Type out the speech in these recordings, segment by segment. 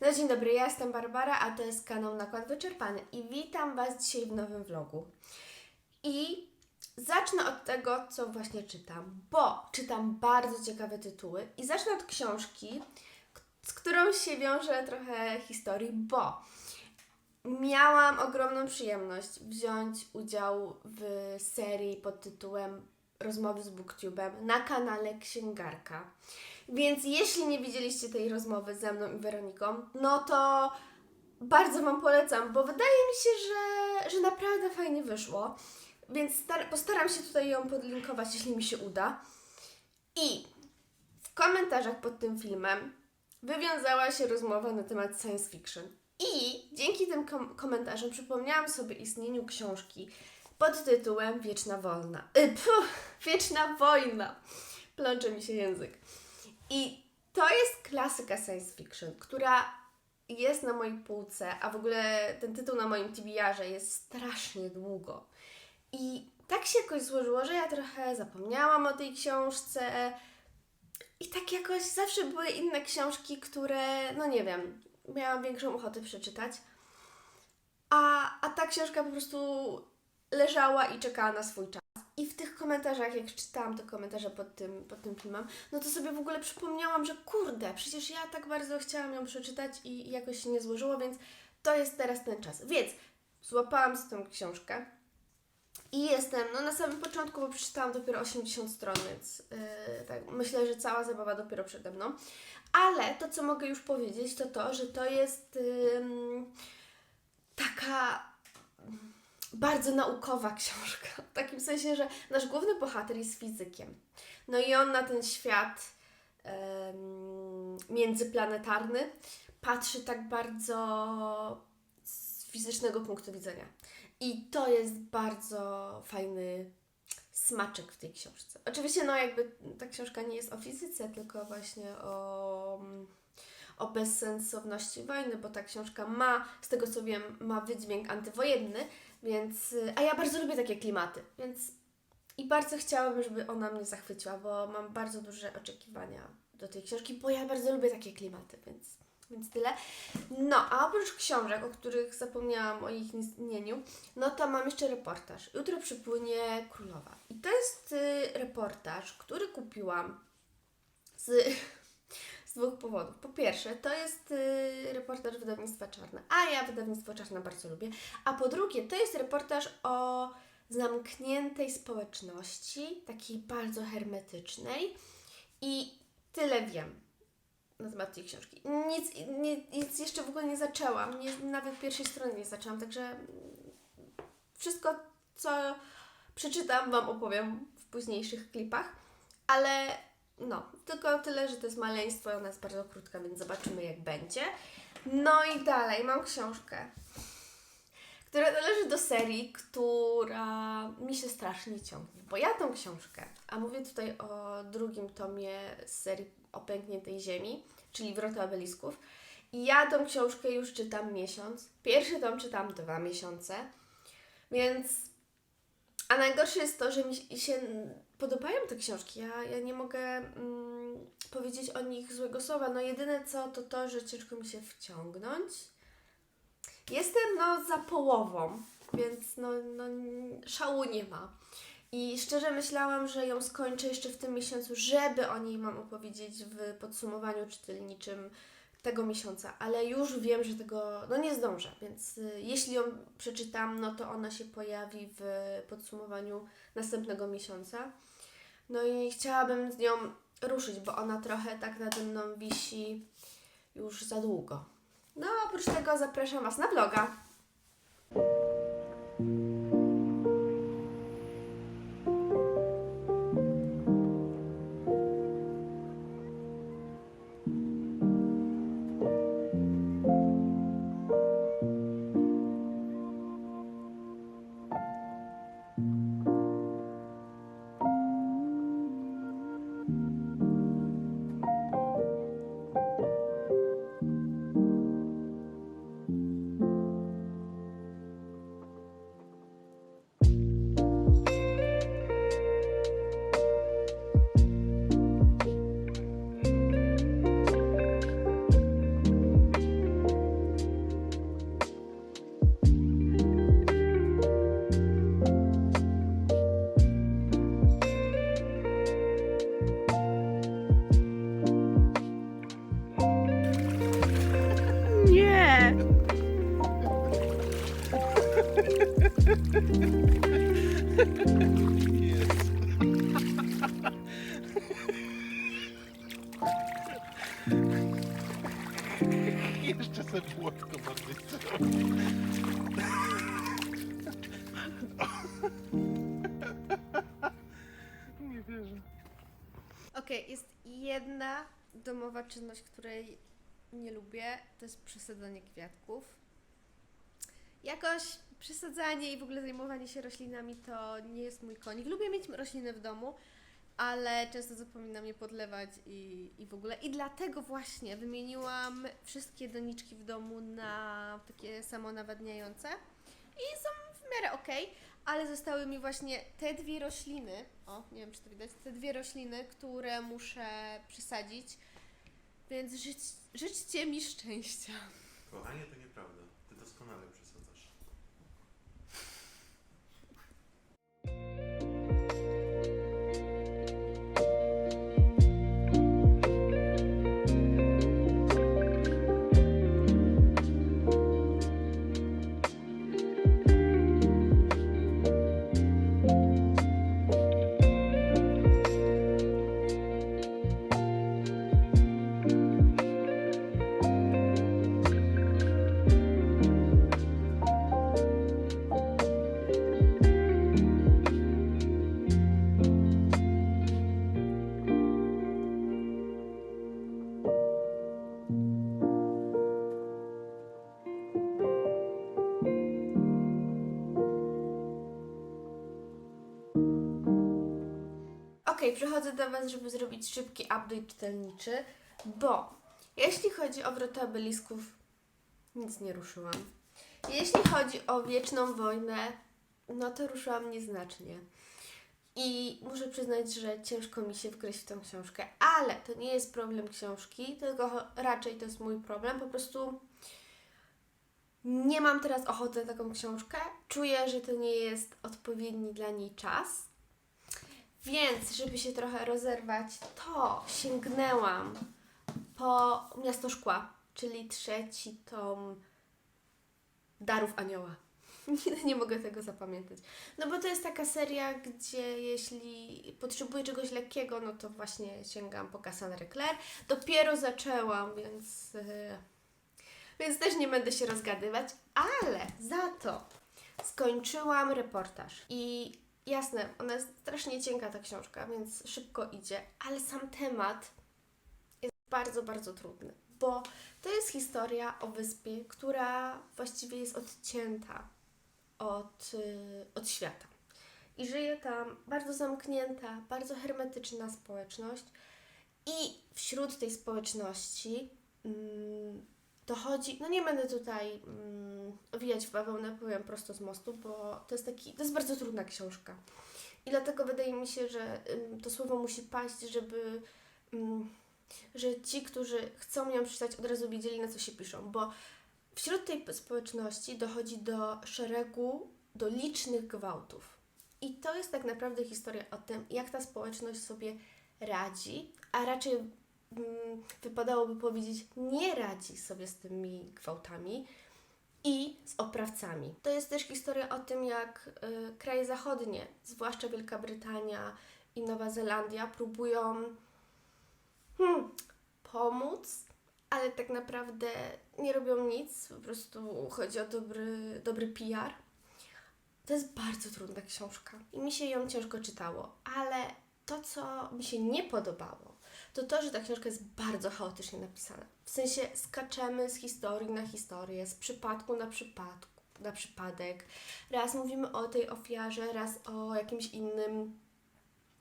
No dzień dobry, ja jestem Barbara, a to jest kanał Nakład Wyczerpany i witam Was dzisiaj w nowym vlogu. I zacznę od tego, co właśnie czytam, bo czytam bardzo ciekawe tytuły i zacznę od książki, z którą się wiąże trochę historii, bo miałam ogromną przyjemność wziąć udział w serii pod tytułem Rozmowy z Booktubem na kanale Księgarka. Więc jeśli nie widzieliście tej rozmowy ze mną i Weroniką, no to bardzo Wam polecam, bo wydaje mi się, że, że naprawdę fajnie wyszło. Więc star- postaram się tutaj ją podlinkować, jeśli mi się uda. I w komentarzach pod tym filmem wywiązała się rozmowa na temat science fiction. I dzięki tym kom- komentarzom przypomniałam sobie istnieniu książki pod tytułem Wieczna Wolna. Y, Wieczna Wojna. Plącze mi się język. I to jest klasyka science fiction, która jest na mojej półce, a w ogóle ten tytuł na moim TBR-ze jest strasznie długo. I tak się jakoś złożyło, że ja trochę zapomniałam o tej książce. I tak jakoś zawsze były inne książki, które, no nie wiem, miałam większą ochotę przeczytać. A, a ta książka po prostu leżała i czekała na swój czas. I w tych komentarzach, jak czytałam te komentarze pod tym, pod tym filmem, no to sobie w ogóle przypomniałam, że kurde, przecież ja tak bardzo chciałam ją przeczytać i jakoś się nie złożyło, więc to jest teraz ten czas. Więc złapałam z tą książkę i jestem, no na samym początku, bo przeczytałam dopiero 80 stron, więc yy, tak, myślę, że cała zabawa dopiero przede mną. Ale to, co mogę już powiedzieć, to to, że to jest mm, bardzo naukowa książka. W takim sensie, że nasz główny bohater jest fizykiem. No i on na ten świat em, międzyplanetarny patrzy tak bardzo z fizycznego punktu widzenia. I to jest bardzo fajny smaczek w tej książce. Oczywiście, no jakby ta książka nie jest o fizyce, tylko właśnie o, o bezsensowności wojny, bo ta książka ma, z tego co wiem, ma wydźwięk antywojenny, więc, y, a ja bardzo lubię takie klimaty, więc i bardzo chciałabym, żeby ona mnie zachwyciła, bo mam bardzo duże oczekiwania do tej książki, bo ja bardzo lubię takie klimaty, więc, więc tyle. No, a oprócz książek, o których zapomniałam o ich istnieniu, no to mam jeszcze reportaż. Jutro przypłynie Królowa. I to jest y, reportaż, który kupiłam z, z dwóch powodów. Po pierwsze, to jest y, reportaż wydawnictwa Czarne, a ja wydawnictwo Czarne bardzo lubię. A po drugie, to jest reportaż o zamkniętej społeczności, takiej bardzo hermetycznej. I tyle wiem na temat tej książki. Nic, nie, nic jeszcze w ogóle nie zaczęłam, nie, nawet pierwszej strony nie zaczęłam, także wszystko, co przeczytam, Wam opowiem w późniejszych klipach, ale no, tylko tyle, że to jest maleństwo, ona jest bardzo krótka, więc zobaczymy jak będzie. No i dalej, mam książkę, która należy do serii, która mi się strasznie ciągnie, bo ja tą książkę, a mówię tutaj o drugim tomie z serii o pękniętej ziemi, czyli Wrota obelisków, i ja tą książkę już czytam miesiąc, pierwszy tom czytam dwa miesiące, więc a najgorsze jest to, że mi się podobają te książki. Ja, ja nie mogę mm, powiedzieć o nich złego słowa. No jedyne co, to to, że ciężko mi się wciągnąć. Jestem no za połową, więc no, no szału nie ma. I szczerze myślałam, że ją skończę jeszcze w tym miesiącu, żeby o niej mam opowiedzieć w podsumowaniu czytelniczym tego miesiąca, ale już wiem, że tego no nie zdążę, więc y, jeśli ją przeczytam, no to ona się pojawi w podsumowaniu następnego miesiąca. No i chciałabym z nią ruszyć, bo ona trochę tak nade mną wisi już za długo. No, oprócz tego zapraszam Was na vloga. Jeszcze sobie płotko bardziej Nie wierzę. Okej, jest jedna domowa czynność, której nie lubię. To jest przesadzanie kwiatków. Jakoś przesadzanie i w ogóle zajmowanie się roślinami to nie jest mój konik. Lubię mieć rośliny w domu, ale często zapominam je podlewać i, i w ogóle. I dlatego właśnie wymieniłam wszystkie doniczki w domu na takie samonawadniające i są w miarę okej, ale zostały mi właśnie te dwie rośliny, o, nie wiem czy to widać, te dwie rośliny, które muszę przesadzić, więc żyć, życzcie mi szczęścia. Kochanie, to nieprawda. Przychodzę do Was, żeby zrobić szybki update czytelniczy, bo jeśli chodzi o wrota obelisków, nic nie ruszyłam. Jeśli chodzi o wieczną wojnę, no to ruszyłam nieznacznie. I muszę przyznać, że ciężko mi się wgryźć w tę książkę, ale to nie jest problem książki, tylko raczej to jest mój problem. Po prostu nie mam teraz ochoty na taką książkę. Czuję, że to nie jest odpowiedni dla niej czas. Więc, żeby się trochę rozerwać, to sięgnęłam po Miasto Szkła, czyli trzeci tom Darów Anioła. Nie, mogę tego zapamiętać. No bo to jest taka seria, gdzie jeśli potrzebuję czegoś lekkiego, no to właśnie sięgam po Cassandra Clare. Dopiero zaczęłam, więc, yy, więc też nie będę się rozgadywać, ale za to skończyłam reportaż i Jasne, ona jest strasznie cienka ta książka, więc szybko idzie, ale sam temat jest bardzo, bardzo trudny, bo to jest historia o wyspie, która właściwie jest odcięta od, y, od świata. I żyje tam bardzo zamknięta, bardzo hermetyczna społeczność, i wśród tej społeczności mm, dochodzi, no nie będę tutaj mm, owijać w bawełnę, powiem prosto z mostu, bo to jest taki, to jest bardzo trudna książka. I dlatego wydaje mi się, że to słowo musi paść, żeby, ym, że ci, którzy chcą ją przeczytać, od razu wiedzieli, na co się piszą, bo wśród tej społeczności dochodzi do szeregu, do licznych gwałtów. I to jest tak naprawdę historia o tym, jak ta społeczność sobie radzi, a raczej mm, wypadałoby powiedzieć, nie radzi sobie z tymi gwałtami i z oprawcami. To jest też historia o tym, jak y, kraje zachodnie, zwłaszcza Wielka Brytania i Nowa Zelandia, próbują hmm, pomóc, ale tak naprawdę nie robią nic, po prostu chodzi o dobry, dobry PR. To jest bardzo trudna książka i mi się ją ciężko czytało, ale to, co mi się nie podobało, to to, że ta książka jest bardzo chaotycznie napisana. W sensie skaczemy z historii na historię, z przypadku na przypadku, na przypadek. Raz mówimy o tej ofiarze, raz o jakimś innym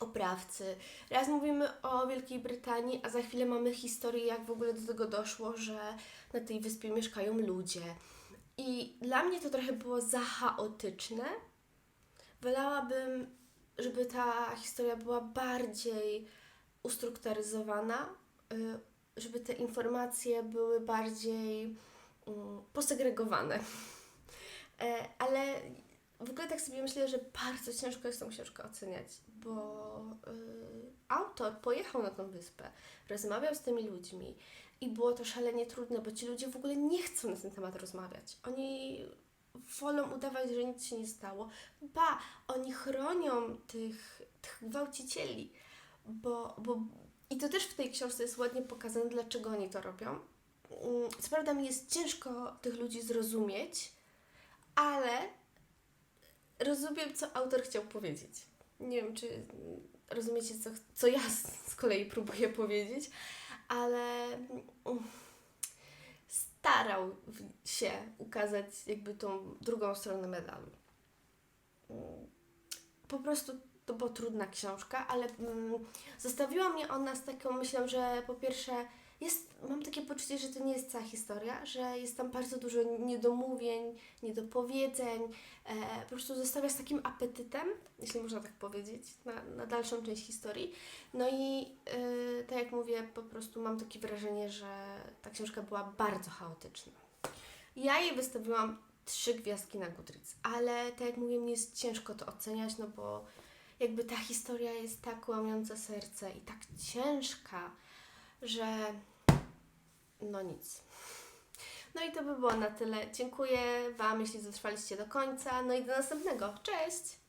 oprawcy. Raz mówimy o Wielkiej Brytanii, a za chwilę mamy historię, jak w ogóle do tego doszło, że na tej wyspie mieszkają ludzie. I dla mnie to trochę było za chaotyczne. Wolałabym, żeby ta historia była bardziej ustrukturyzowana, y, żeby te informacje były bardziej mm, posegregowane. E, Ale w ogóle tak sobie myślę, że bardzo ciężko jest tą książkę oceniać, bo y, autor pojechał na tą wyspę, rozmawiał z tymi ludźmi i było to szalenie trudne, bo ci ludzie w ogóle nie chcą na ten temat rozmawiać. Oni wolą udawać, że nic się nie stało. Ba, oni chronią tych, tych gwałcicieli, bo, bo i to też w tej książce jest ładnie pokazane, dlaczego oni to robią. Mm, Co prawda mi jest ciężko tych ludzi zrozumieć, ale rozumiem, co autor chciał powiedzieć. Nie wiem, czy rozumiecie, co, co ja z, kolei próbuję powiedzieć, ale mm, starał się ukazać jakby tą drugą stronę medalu. Mm, Po prostu to była trudna książka, ale mm, zostawiła mnie ona z taką myślą, że po pierwsze jest, mam takie poczucie, że to nie jest cała historia, że jest tam bardzo dużo niedomówień, niedopowiedzeń, e, po prostu zostawia z takim apetytem, jeśli można tak powiedzieć, na, na dalszą część historii. No i e, tak jak mówię, po prostu mam takie wrażenie, że ta książka była bardzo chaotyczna. Ja jej wystawiłam trzy gwiazdki na Goodreads, ale tak jak mówię, mi jest ciężko to oceniać, no bo jakby ta historia jest tak łamiąca serce i tak ciężka, że no nic. No i to by było na tyle. Dziękuję Wam, jeśli dotrwaliście do końca. No i do następnego. Cześć!